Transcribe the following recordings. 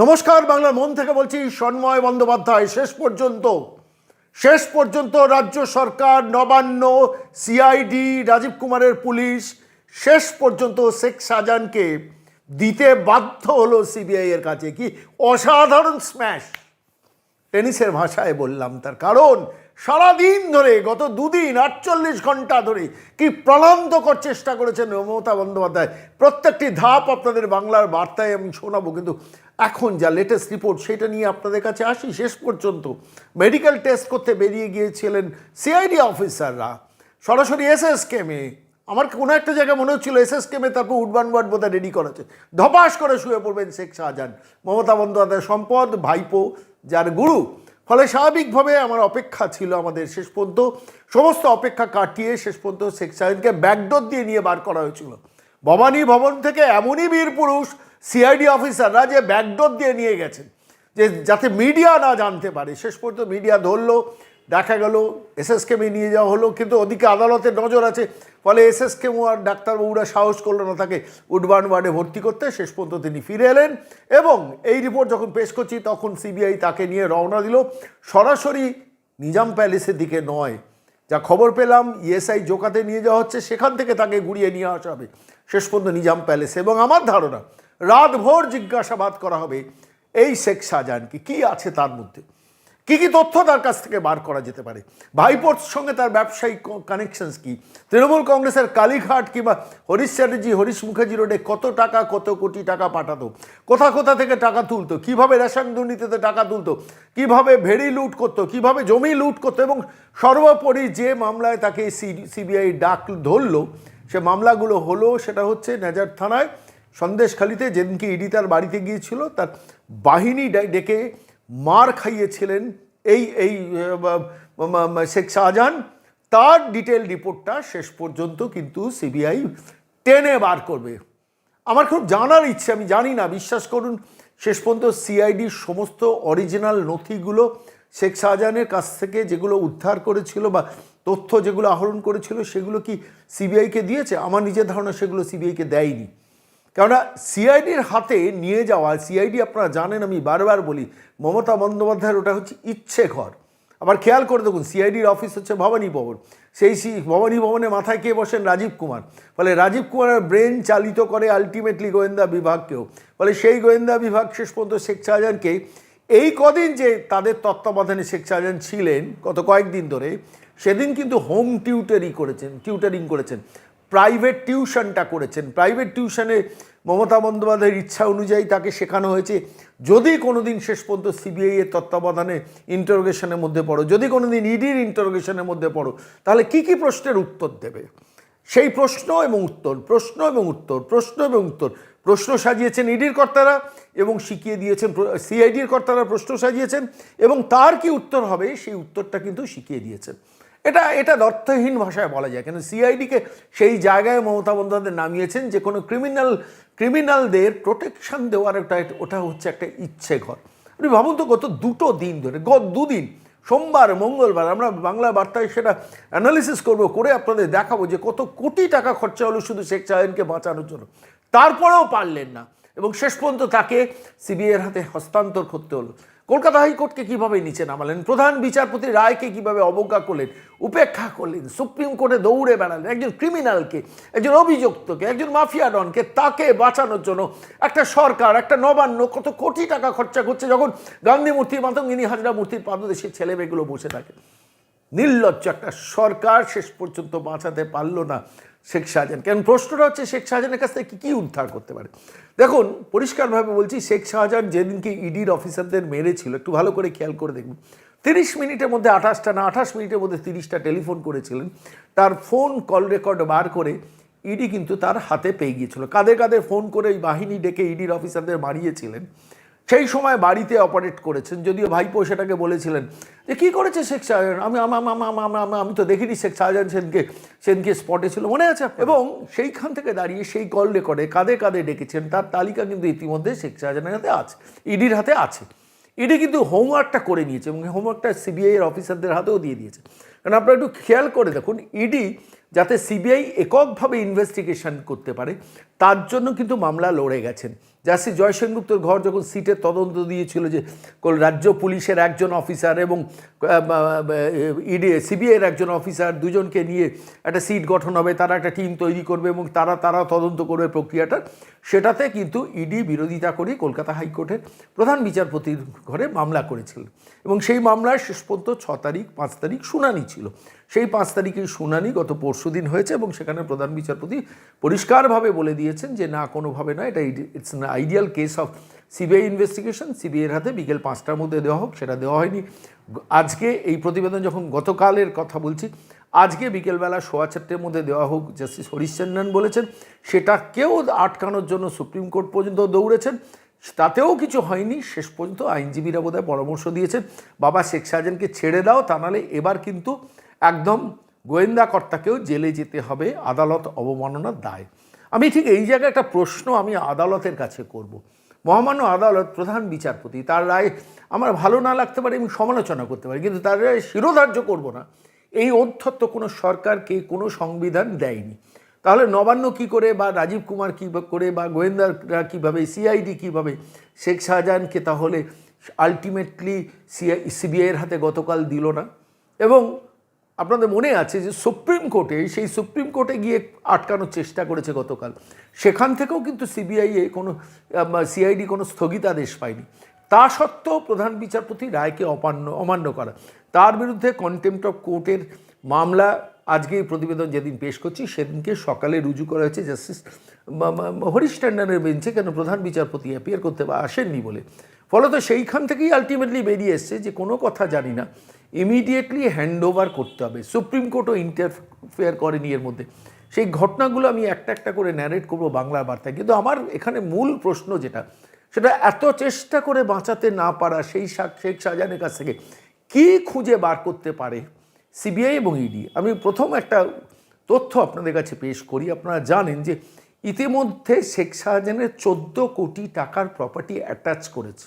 নমস্কার, বাংলার মন থেকে বলছি সন্ময় বন্দ্যোপাধ্যায়। শেষ পর্যন্ত শেষ পর্যন্ত রাজ্য সরকার, নবান্ন সিআইডি রাজীব কুমারের পুলিশ, শেষ পর্যন্ত শেখ শাহজাহানকে দিতে বাধ্য হলো সিবিআই এর কাছে। কি অসাধারণ স্ম্যাশ টেনিসের ভাষায় বললাম তার কারণ, সারাদিন ধরে, গত দুদিন, আটচল্লিশ ঘণ্টা ধরে কি প্রলন্তকর চেষ্টা করেছেন মমতা বন্দ্যোপাধ্যায়। প্রত্যেকটি ধাপ আপনাদের বাংলার বার্তায় আমি শোনাবো, কিন্তু এখন যা লেটেস্ট রিপোর্ট সেটা নিয়ে আপনাদের কাছে আসি। শেষ পর্যন্ত মেডিকেল টেস্ট করতে বেরিয়ে গিয়েছিলেন সিআইডি অফিসাররা সরাসরি এসএস কেমে আমার কোনো একটা জায়গায় মনে হচ্ছিল কেমে তারপর উডবান ওয়ার্ড বোধহয় রেডি করেছে ধপাস করে শুয়ে পড়বেন শেখ শাহজাহান। মমতা বন্দ্যোপাধ্যায় সম্পদ, ভাইপো, যার গুরু। ফলে স্বাভাবিকভাবে আমার অপেক্ষা ছিল আমাদের শেষ পর্যন্ত। সমস্ত অপেক্ষা কাটিয়ে শেষ পর্যন্ত শেখ শাহজাহানকে ব্যাকডোর দিয়ে নিয়ে বার করা হয়েছিল। ভবানী ভবন থেকে এমনই বীর পুরুষ সিআইডি অফিসাররা যে ব্যাকডোর দিয়ে নিয়ে গেছেন, যে যাতে মিডিয়া না জানতে পারে। শেষ পর্যন্ত মিডিয়া ধরলো, দেখা গেল এসএসকেমে নিয়ে যাওয়া হলো, কিন্তু ওদিকে আদালতের নজর আছে, ফলে এসএসকেমও আর ডাক্তারবাবুরা সাহস করল না তাকে উডবান ওয়ার্ডে ভর্তি করতে। শেষ পর্যন্ত তিনি ফিরে এলেন এবং এই রিপোর্ট যখন পেশ করছি, তখন সিবিআই তাকে নিয়ে রওনা দিল। সরাসরি নিজাম প্যালেসের দিকে নয়। যা খবর পেলাম ইএসআই জোকাতে নিয়ে যাওয়া হচ্ছে, সেখান থেকে তাকে ঘুরিয়ে নিয়ে আসা হবে। শেষ পর্যন্ত নিজাম প্যালেস। এবং আমার ধারণা রাতভর জিজ্ঞাসাবাদ করা হবে, এই শেখ শাহজাহানকে কি? আছে তার মধ্যে? কি কি তথ্য তার কাছ থেকে বার করা যেতে পারে? ভাইপোর সঙ্গে তার ব্যবসায়িক কানেকশনস কি? তৃণমূল কংগ্রেসের কালীঘাট কিংবা হরিশ চ্যাটার্জি, হরিশ মুখার্জি রোডে কত টাকা, কত কোটি টাকা পাঠাতো? কোথা কোথা থেকে টাকা তুলতো? কীভাবে রেশন দুর্নীতিতে টাকা তুলতো? কীভাবে ভেড়ি লুট করতো? কীভাবে জমি লুট করতো? এবং সর্বোপরি যে মামলায় তাকে সি সিবিআই ডাক ধরলো, সে মামলাগুলো হলো, সেটা হচ্ছে নেজার থানায় সন্দেশখালিতে যেদিনকে ইডি তার বাড়িতে গিয়েছিল, তার বাহিনী ডেকে মার খাইয়েছিলেন এই এই শেখ শাহজাহান। তার ডিটেল রিপোর্টটা শেষ পর্যন্ত কিন্তু সিবিআই টেনে বার করবে। আমার খুব জানার ইচ্ছে, আমি জানি না, বিশ্বাস করুন, শেষ পর্যন্ত সিআইডির সমস্ত অরিজিনাল নথিগুলো শেখ শাহজাহানের কাছ থেকে যেগুলো উদ্ধার করেছিল বা তথ্য যেগুলো আহরণ করেছিল, সেগুলো কি সিবিআইকে দিয়েছে? আমার নিজের ধারণা সেগুলো সিবিআইকে দেয়নি। কেননা সিআইডির হাতে নিয়ে যাওয়া, সিআইডি আপনারা জানেন, আমি বারবার বলি, মমতা বন্দ্যোপাধ্যায়ের ওটা হচ্ছে ইচ্ছে ঘর। আবার খেয়াল করে দেখুন, সিআইডির অফিস হচ্ছে ভবানী ভবন। সেই সি, ভবানী ভবনে মাথায় কে বসেন? রাজীব কুমার। ফলে রাজীব কুমারের ব্রেন চালিত করে আলটিমেটলি গোয়েন্দা বিভাগকেও ফলে সেই গোয়েন্দা বিভাগ শেষ পর্যন্ত শেখ শাহজাহানকে এই কদিন যে তাদের তত্ত্বাবধানে শেখ শাহজাহান ছিলেন, গত কয়েকদিন ধরে, সেদিন কিন্তু হোম টিউটারি করেছেন টিউটারিং করেছেন। প্রাইভেট টিউশনটা করেছেন। প্রাইভেট টিউশনে মমতা বন্দ্যোপাধ্যায়ের ইচ্ছা অনুযায়ী তাকে শেখানো হয়েছে। যদি কোনো দিন শেষ পর্যন্ত সিবিআই এর তত্ত্বাবধানে ইন্টারোগেশনের মধ্যে পড়ো, যদি কোনো দিন ইডির ইন্টারোগেশনের মধ্যে পড়ো, তাহলে কি কি প্রশ্নের উত্তর দেবে? সেই প্রশ্ন এবং উত্তর, প্রশ্ন এবং উত্তর, প্রশ্ন এবং উত্তর। প্রশ্ন সাজিয়েছেন ইডির কর্তারা এবং শিখিয়ে দিয়েছেন সিআইডির কর্তারা প্রশ্ন সাজিয়েছেন এবং তার কি উত্তর হবে সেই উত্তরটা কিন্তু শিখিয়ে দিয়েছেন। এটা এটা অর্থহীন ভাষায় বলা যায়। কেন সিআইডিকে সেই জায়গায় মমতা বন্দ্যোপাধ্যায় নামিয়েছেন যে কোনো ক্রিমিনাল ক্রিমিনালদের প্রোটেকশন দেওয়ার একটা, ওটা হচ্ছে একটা ইচ্ছে ঘর। আপনি ভাবুন তো গত দুটো দিন ধরে, গত দুদিন, সোমবার, মঙ্গলবার, আমরা বাংলা বার্তায় সেটা অ্যানালিসিস করব, করে আপনাদের দেখাবো যে কত কোটি টাকা খরচা হলো শুধু শেখ শাহজাহানকে বাঁচানোর জন্য। তারপরেও পারলেন না। এবং শেষ পর্যন্ত তাকে সিবিআইয়ের হাতে হস্তান্তর করতে হলো। কলকাতা হাইকোর্টকে কীভাবে নিচে নামালেন? প্রধান বিচারপতি রায়কে কীভাবে অবজ্ঞা করলেন? উপেক্ষা করলেন? সুপ্রিম কোর্টে দৌড়ে বেড়ালেন? একজন ক্রিমিনালকে, একজন অভিযুক্তকে, একজন মাফিয়া ডনকে তাকে বাঁচানোর জন্য একটা সরকার, একটা নবান্ন, কত কোটি টাকা খরচা করছে যখন গান্ধী মূর্তি মাতঙ্গিনী হাজরা মূর্তির পাদদেশের ছেলে মেয়েগুলো বসে থাকে। নির্লজ্জ একটা সরকার শেষ পর্যন্ত বাঁচাতে পারল না শেখ শাহজাহান। কারণ প্রশ্নটা হচ্ছে শেখ শাহজাহানের কাছ থেকে কী কী উদ্ধার করতে পারে? দেখুন, পরিষ্কারভাবে বলছি, শেখ শাহজাহান যেদিনকে ইডির অফিসারদের মেরেছিল, একটু ভালো করে খেয়াল করে দেখুন। তিরিশ মিনিটের মধ্যে আঠাশটা না, আঠাশ মিনিটের মধ্যে তিরিশটা টেলিফোন করেছিলেন। তার ফোন কল রেকর্ড বার করে ইডি কিন্তু তার হাতে পেয়ে গিয়েছিল। কাদের কাদের ফোন করে ওই বাহিনী ডেকে ইডির অফিসারদের মারিয়েছিলেন। সেই সময় বাড়িতে অপারেট করেছেন। যদিও ভাইপো সেটাকে বলেছিলেন যে, কী করেছে শেখ শাহজাহান? আমি, আম- তো দেখিনি শেখ শাহজাহান সেনকে সেনকে স্পটে ছিল মনে আছে এবং সেইখান থেকে দাঁড়িয়ে সেই কল রেকর্ডে কাঁধে কাঁধে ডেকেছেন, তার তালিকা কিন্তু ইতিমধ্যে শেখ শাহজাহানের হাতে আছে, ইডির হাতে আছে। ইডি কিন্তু হোমওয়ার্কটা করে নিয়েছে এবং হোমওয়ার্কটা সিবিআই এর অফিসারদের হাতেও দিয়ে দিয়েছে। কারণ আপনারা একটু খেয়াল করে দেখুন, ইডি যাতে সিবিআই এককভাবে ইনভেস্টিগেশন করতে পারে, তার জন্য কিন্তু মামলা লড়ে গেছেন। জাস্টিস জয় সেনগুপ্তর ঘর যখন সিটের তদন্ত দিয়েছিল যে রাজ্য পুলিশের একজন অফিসার এবং ইডি, সিবিআইয়ের একজন অফিসার দুজনকে নিয়ে একটা সিট গঠন হবে, তারা একটা টিম তৈরি করবে এবং তারা তারা তদন্ত করবে প্রক্রিয়াটা। সেটাতে কিন্তু ইডি বিরোধিতা করে কলকাতা হাইকোর্টের প্রধান বিচারপতির ঘরে মামলা করেছিল। এবং সেই মামলার শেষ পর্যন্ত ছ তারিখ, পাঁচ তারিখ শুনানি ছিল। সেই পাঁচ তারিখের শুনানি গত পরশু দিন হয়েছে এবং সেখানে প্রধান বিচারপতি পরিষ্কারভাবে বলে দিয়েছেন যে না, কোনোভাবে না এটা it's an ideal case of CBI investigation সিবিআইয়ের হাতে বিকেল পাঁচটার মধ্যে দেওয়া হোক, সেটা দেওয়া হয়নি। আজকে এই প্রতিবেদন যখন গতকালের কথা বলছি, আজকে বিকেলবেলা সোয়া চারটের মধ্যে দেওয়া হোক, জাস্টিস হরিশ্চন্দ্রন বলেছেন সেটাকেও আটকানোর জন্য সুপ্রিম কোর্ট পর্যন্ত দৌড়েছেন, তাতেও কিছু হয়নি, শেষ পর্যন্ত আইনজীবীরা বোধহয় পরামর্শ দিয়েছেন, বাবা শেখ শাহজাহানকে ছেড়ে দাও, তা নাহলে এবার কিন্তু একদম গোয়েন্দা কর্তাকেও জেলে যেতে হবে, আদালত অবমাননার দায়। আমি ঠিক এই জায়গায় একটা প্রশ্ন আমি আদালতের কাছে করব। মহামান্য আদালত প্রধান বিচারপতি, তার রায় আমার ভালো না লাগতে পারে, আমি সমালোচনা করতে পারি, কিন্তু তার রায় শিরোধার্য করব না। এই অধ্যত্ত কোনো সরকারকে কোনো সংবিধান দেয়নি। তাহলে নবান্ন কি করে, বা রাজীব কুমার কী করে, বা গোয়েন্দারা কীভাবে, সিআইডি কীভাবে, শেখ শাহজাহানকে তাহলে আলটিমেটলি সিআই সিবিআইয়ের হাতে গতকাল দিল না? এবং আপনাদের মনে আছে যে সুপ্রিম কোর্টে, সেই সুপ্রিম কোর্টে গিয়ে আটকানোর চেষ্টা করেছে গতকাল। সেখান থেকেও কিন্তু সিবিআইয়ে কোনো সিআইডি কোনো স্থগিতাদেশ পায়নি। তা সত্ত্বেও প্রধান বিচারপতি রায়কে অমান্য অমান্য করা। তার বিরুদ্ধে কন্টেম্পট অফ কোর্টের মামলা, আজকে প্রতিবেদন যেদিন পেশ করছি, সেদিনকে সকালে রুজু করা হয়েছে জাস্টিস হরিশ ট্যান্ডনের বেঞ্চে কেন প্রধান বিচারপতি অ্যাপিয়ার করতে বা আসেননি বলে। ফলত সেইখান থেকেই আলটিমেটলি বেরিয়ে এসছে যে কোনো কথা জানি না। ইমিডিয়েটলি হ্যান্ড ওভার করতে হবে। সুপ্রিম কোর্টও ইন্টারফেয়ার করেনি এর মধ্যে। সেই ঘটনাগুলো আমি একটা একটা করে ন্যারেট করব বাংলা বার্তায়। কিন্তু আমার এখানে মূল প্রশ্ন যেটা, সেটা এত চেষ্টা করে বাঁচাতে না পারা সেই শেখ শাহজাহানের কাছ থেকে, কী খুঁজে বার করতে পারে সিবিআই এবং ইডি আমি প্রথম একটা তথ্য আপনাদের কাছে পেশ করি। আপনারা জানেন যে ইতিমধ্যে শেখ শাহজাহানের চোদ্দ কোটি টাকার প্রপার্টি অ্যাটাচ করেছে।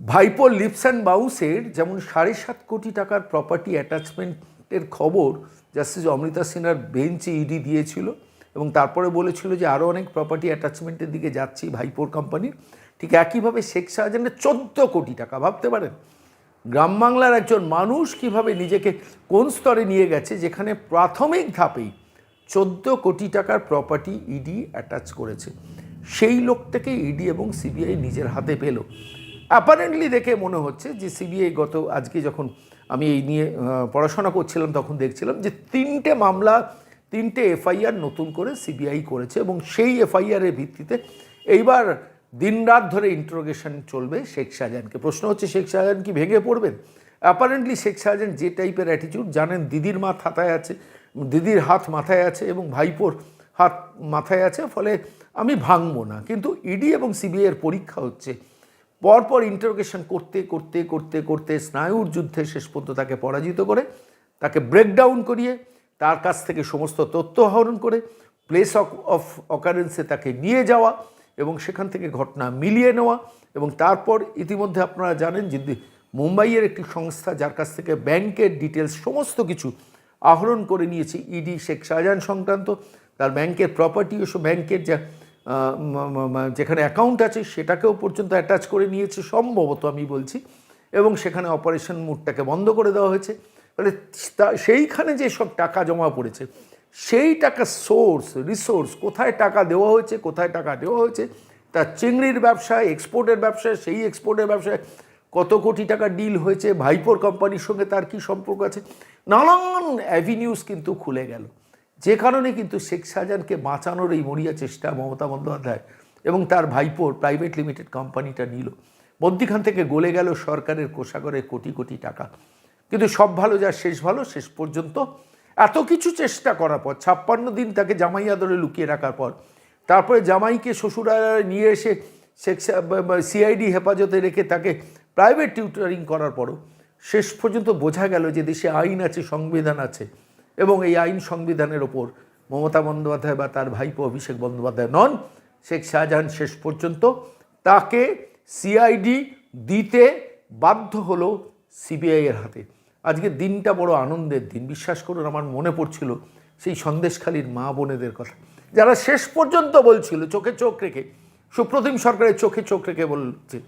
ভাইপো লিপস অ্যান্ড বাউন্সের যেমন সাড়ে সাত কোটি টাকার প্রপার্টি অ্যাটাচমেন্টের খবর জাস্টিস অমৃতা সিনহার বেঞ্চে ইডি দিয়েছিল এবং তারপরে বলেছিল যে আরও অনেক প্রপার্টি অ্যাটাচমেন্টের দিকে যাচ্ছি ভাইপোর কোম্পানির ঠিক একইভাবে শেখ শাহজাহানের চোদ্দ কোটি টাকা, ভাবতে পারেন? গ্রাম বাংলার একজন মানুষ কীভাবে নিজেকে কোন স্তরে নিয়ে গেছে, যেখানে প্রাথমিক ধাপেই চোদ্দ কোটি টাকার প্রপার্টি ইডি অ্যাটাচ করেছে। সেই লোকটাকে ইডি এবং সিবিআই নিজের হাতে পেল। অ্যাপারেন্টলি দেখে মনে হচ্ছে যে সিবিআই গত, আজকে যখন আমি এই নিয়ে পড়াশোনা করছিলাম, তখন দেখছিলাম যে তিনটে মামলা, তিনটে এফআইআর নতুন করে সিবিআই করেছে এবং সেই এফআইআরের ভিত্তিতে এইবার দিনরাত ধরে ইন্টারোগেশন চলবে শেখ শাহজাহানকে প্রশ্ন হচ্ছে শেখ শাহজাহান কি ভেঙে পড়বেন? অ্যাপারেন্টলি শেখ শাহজাহান যে টাইপের অ্যাটিটিউড জানেন দিদির মা হাতায় আছে, দিদির হাত মাথায় আছে এবং ভাইপোর হাত মাথায় আছে, ফলে আমি ভাঙবো না। কিন্তু ইডি এবং সিবিআইয়ের পরীক্ষা হচ্ছে পরপর ইন্টারোগেশন করতে করতে করতে করতে স্নায়ুর যুদ্ধে শেষ পর্যন্ত তাকে পরাজিত করে, তাকে ব্রেকডাউন করিয়ে, তার কাছ থেকে সমস্ত তথ্য আহরণ করে প্লেস অফ অকারেন্সে তাকে নিয়ে যাওয়া এবং সেখান থেকে ঘটনা মিলিয়ে নেওয়া এবং তারপর ইতিমধ্যে আপনারা জানেন যে মুম্বাইয়ের একটি সংস্থা যার কাছ থেকে ব্যাংকের ডিটেলস সমস্ত কিছু আহরণ করে নিয়েছে ইডি শেখ শাহজাহান সংক্রান্ত, তার ব্যাংকের প্রপার্টি ওসব ব্যাংকের যা যেখানে অ্যাকাউন্ট আছে সেটাকেও পর্যন্ত অ্যাটাচ করে নিয়েছে, সম্ভবত আমি বলছি। এবং সেখানে অপারেশন মুডটাকে বন্ধ করে দেওয়া হয়েছে। ফলে তা- সেইখানে যে সব টাকা জমা পড়েছে, সেই টাকা সোর্স রিসোর্স কোথায় টাকা দেওয়া হয়েছে, কোথায় টাকা দেওয়া হয়েছে তার চিংড়ির ব্যবসায় এক্সপোর্টের ব্যবসায়, সেই এক্সপোর্টের ব্যবসায় কত কোটি টাকা ডিল হয়েছে, ভাইপোর কোম্পানির সঙ্গে তার কি সম্পর্ক আছে? নানান অ্যাভিনিউজ কিন্তু খুলে গেল। যে কারণে কিন্তু শেখ শাহজাহানকে বাঁচানোর এই মরিয়া চেষ্টা মমতা বন্দ্যোপাধ্যায় এবং তার ভাইপোর প্রাইভেট লিমিটেড কোম্পানিটা নিল। মধ্যিখান থেকে গলে গেল সরকারের কোষাগরে কোটি কোটি টাকা। কিন্তু সব ভালো, যা শেষ ভালো, শেষ পর্যন্ত। এত কিছু চেষ্টা করার পর, ছাপ্পান্ন দিন তাকে জামাই আদরে লুকিয়ে রাখার পর, তারপরে জামাইকে শ্বশুরালয়ে নিয়ে এসে শেখ সিআইডি হেফাজতে রেখে তাকে প্রাইভেট টিউটারিং করার পরও শেষ পর্যন্ত বোঝা গেল যে দেশে আইন আছে, সংবিধান আছে। এবং এই আইন সংবিধানের ওপর মমতা বন্দ্যোপাধ্যায় বা তার ভাইপো অভিষেক বন্দ্যোপাধ্যায় নন, শেখ শাহজাহান শেষ পর্যন্ত তাকে সিআইডি দিতে বাধ্য হলো সিবিআইয়ের হাতে। আজকে দিনটা বড় আনন্দের দিন, বিশ্বাস করুন আমার মনে পড়ছিল সেই সন্দেশখালীর মা বোনেদের কথা। যারা শেষ পর্যন্ত বলছিল, চোখে চোখ রেখে, সুপ্রতিম সরকারের চোখে চোখ রেখে বলছে,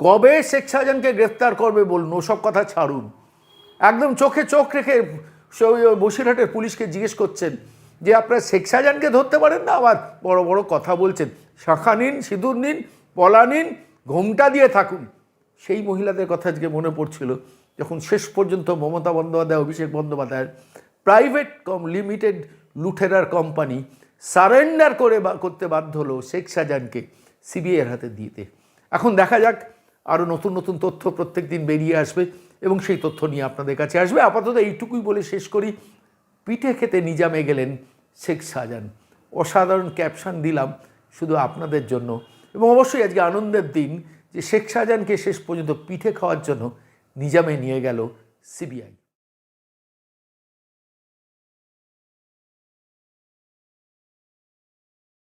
কবে শেখ শাহজাহানকে গ্রেফতার করবে বলুন, ওসব কথা ছাড়ুন। একদম চোখে চোখ রেখে বসিরহাটের পুলিশকে জিজ্ঞেস করছেন যে আপনারা শেখ শাহজাহানকে ধরতে পারেন না? আবার বড় বড় কথা বলছেন, শাখা নিন, সিঁদুর নিন, পলা নিন, ঘোমটা দিয়ে থাকুন। সেই মহিলাদের কথা আজকে মনে পড়ছিল যখন শেষ পর্যন্ত মমতা বন্দ্যোপাধ্যায়, অভিষেক বন্দ্যোপাধ্যায়ের প্রাইভেট কম, লিমিটেড লুঠেরার কোম্পানি সারেন্ডার করে করতে বাধ্য হলো শেখ শাহজাহানকে সিবিআইয়ের হাতে দিতে। এখন দেখা যাক আরও নতুন নতুন তথ্য প্রত্যেক দিন বেরিয়ে আসবে। এবং সেই তথ্য নিয়ে আপনাদের কাছে আসবে। আপাতত এইটুকুই বলে শেষ করি। পিঠে খেতে নিজামে গেলেন শেখ শাহজাহান। অসাধারণ ক্যাপশন দিলাম শুধু আপনাদের জন্য। এবং অবশ্যই আজকে আনন্দের দিন যে শেখ শাহজাহানকে শেষ পর্যন্ত পিঠে খাওয়ার জন্য নিজামে নিয়ে গেল সিবিআই।